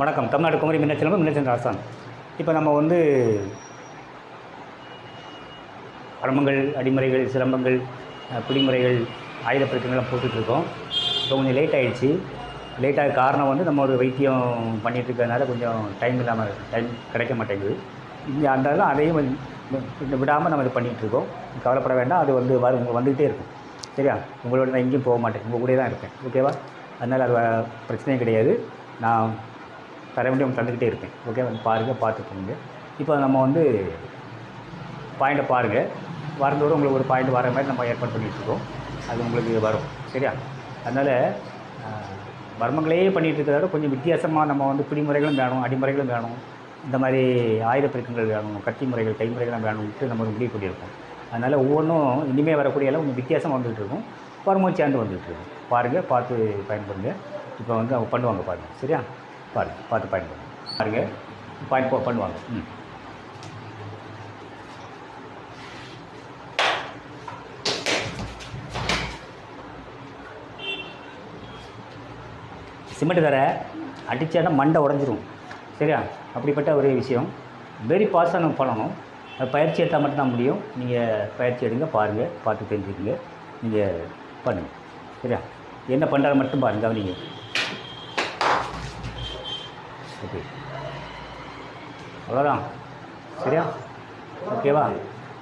வணக்கம். தமிழ்நாடு குமரி மின்னச்சலம் மின்னச்சந்திர ஆசான் இப்போ நம்ம வந்து பரமங்கள் அடிமுறைகள் சிலம்பங்கள் பிடிமுறைகள் ஆயுத பிரச்சனைலாம் போட்டுட்ருக்கோம் இப்போ கொஞ்சம் லேட் ஆயிடுச்சு. லேட்டாக காரணம் வந்து நம்ம ஒரு வைத்தியம் பண்ணிட்டு இருக்கிறதுனால கொஞ்சம் டைம் இல்லாமல் டைம் கிடைக்க மாட்டேங்குது. இங்கே அந்தாலும் அதையும் விடாமல் நம்ம இது பண்ணிகிட்ருக்கோம் கவலைப்பட வேண்டாம். அது வந்து வரும் உங்களுக்கு வந்துகிட்டே இருக்கும். சரியா? உங்களோட நான் எங்கேயும் போக மாட்டேன். உங்கள் கூட தான் இருப்பேன். ஓகேவா அதனால் அது பிரச்சனையும் கிடையாது. நான் தர வேண்டிய தந்துக்கிட்டே இருப்பேன். ஓகே வந்து பாருங்கள் பார்த்து போங்க இப்போ நம்ம வந்து பாயிண்ட்டை பாருங்கள் வரந்தோறும் உங்களுக்கு ஒரு பாயிண்ட் வர மாதிரி நம்ம ஏற்பாடு பண்ணிகிட்ருக்கோம் அது உங்களுக்கு வரும். சரியா? அதனால் மர்மங்களே பண்ணிகிட்டு இருக்கிறத கொஞ்சம் வித்தியாசமாக நம்ம வந்து பிடிமுறைகளும் வேணும் அடிமுறைகளும் வேணும். இந்த மாதிரி ஆயுத பெருக்கங்கள் வேணும் கத்தி முறைகள் கைமுறைகளும் வேணும்ட்டு நம்ம முடிவு பண்ணியிருக்கோம். அதனால் ஒவ்வொன்றும் இனிமேல் வரக்கூடிய எல்லாம் கொஞ்சம் வித்தியாசம் வந்துகிட்டு இருக்கும். வரும்போது சேர்ந்து வந்துகிட்டு இருக்கும். பாருங்கள் பார்த்து பயன்படுங்க இப்போ வந்து அவங்க பண்ணுவாங்க பாருங்கள் சரியா? பாருங்கள் பார்த்து பயன்படுங்க பாருங்கள் பயன் போ- பண்ணுவாங்க ம். சிமெண்ட் தர அடித்தானா மண்டை உடஞ்சிரும். சரியா? அப்படிப்பட்ட ஒரு விஷயம். வெரி நம்ம பண்ணணும். பயிற்சி எடுத்தால் மட்டும்தான் முடியும். நீங்கள் பயிற்சி எடுங்க பாருங்கள் பார்த்து தெரிஞ்சுக்கங்க. நீங்கள் பண்ணுங்கள் சரியா? என்ன பண்ணுறது மட்டும் பாருங்க கவனிங்க. ஓகே அவ்வளோதான் சரியா? ஓகேவா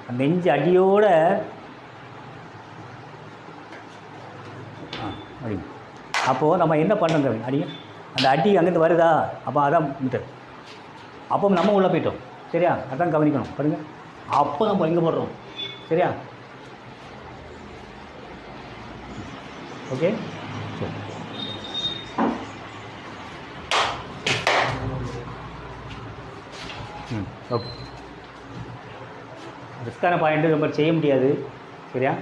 அந்த நெஞ்சு அடியோட ஆ அடிங்க. அப்போது நம்ம என்ன பண்ணணும் அடி அந்த அடி அங்கேருந்து வருதா? அப்போ அதான் மீட்டர் அப்போ நம்ம உள்ளே போயிட்டோம். சரியா? அதான் கவனிக்கணும். பாருங்கள் அப்போ நம்ம எங்கே போடுறோம். சரியா? ஓகே சரி ம் ஓகே ரிஸ்கான பாயிண்ட்டு ரொம்ப செய்ய முடியாது சரியா?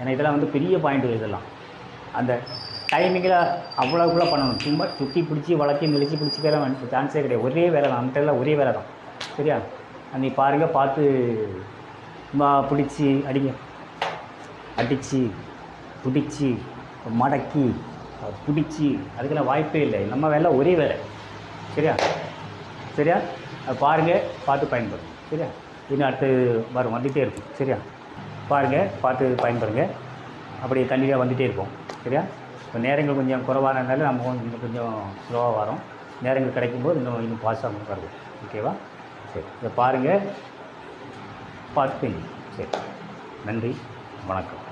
ஏன்னா இதெல்லாம் வந்து பெரிய பாயிண்ட்டு இதெல்லாம். அந்த டைமிங்கில் அவ்வளோக்குள்ளே பண்ணணும். சும்மா சுற்றி பிடிச்சி வளர்த்தி மிளிச்சு பிடிச்சிக்கலாம் சான்ஸே கிடையாது. ஒரே வேலை தான். அந்த எல்லாம் ஒரே வேலை தான். சரியா? நீ பாருங்கள் பார்த்து சும்மா பிடிச்சி அடிங்க. அடித்து பிடிச்சி மடக்கி பிடிச்சி அதுக்கெல்லாம் வாய்ப்பே இல்லை. நம்ம வேலை ஒரே வேலை. சரியா? சரியா? பாருங்கள் பார்த்து பயன்படுங்க சரியா? இன்னும் அடுத்து வரும் வந்துகிட்டே இருக்கும். சரியா? பாருங்கள் பார்த்து பயன்படுங்க. அப்படியே கண்டிப்பாக வந்துகிட்டே இருக்கும். சரியா? இப்போ நேரங்கள் கொஞ்சம் குறவானதுனால நம்ம கொஞ்சம் இன்னும் கொஞ்சம் ஸ்லோவாக வரோம். நேரங்கள் கிடைக்கும்போது இன்னும் இன்னும் பாஸாக வருது. ஓகேவா சரி. இதை பாருங்கள் பார்த்து சரி. நன்றி. வணக்கம்.